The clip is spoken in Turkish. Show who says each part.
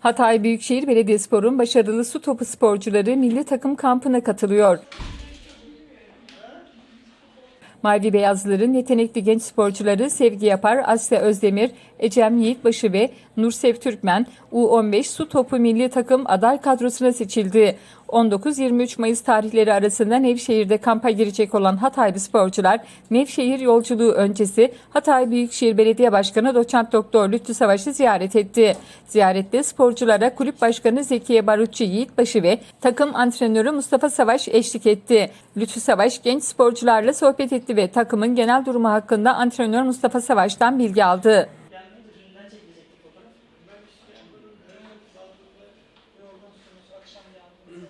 Speaker 1: Hatay Büyükşehir Belediyespor'un başarılı su topu sporcuları milli takım kampına katılıyor. Mavi Beyazlıların yetenekli genç sporcuları Sevgi Yapar, Asya Özdemir, Ecem Yiğitbaşı ve Nursev Türkmen U15 su topu milli takım aday kadrosuna seçildi. 19-23 Mayıs tarihleri arasında Nevşehir'de kampa girecek olan Hataylı sporcular Nevşehir yolculuğu öncesi Hatay Büyükşehir Belediye Başkanı Doçent Doktor Lütfü Savaş'ı ziyaret etti. Ziyarette sporculara kulüp başkanı Zekiye Barutçu Yiğitbaşı ve takım antrenörü Mustafa Savaş eşlik etti. Lütfü Savaş genç sporcularla sohbet etti ve takımın genel durumu hakkında antrenör Mustafa Savaş'tan bilgi aldı. 嗯，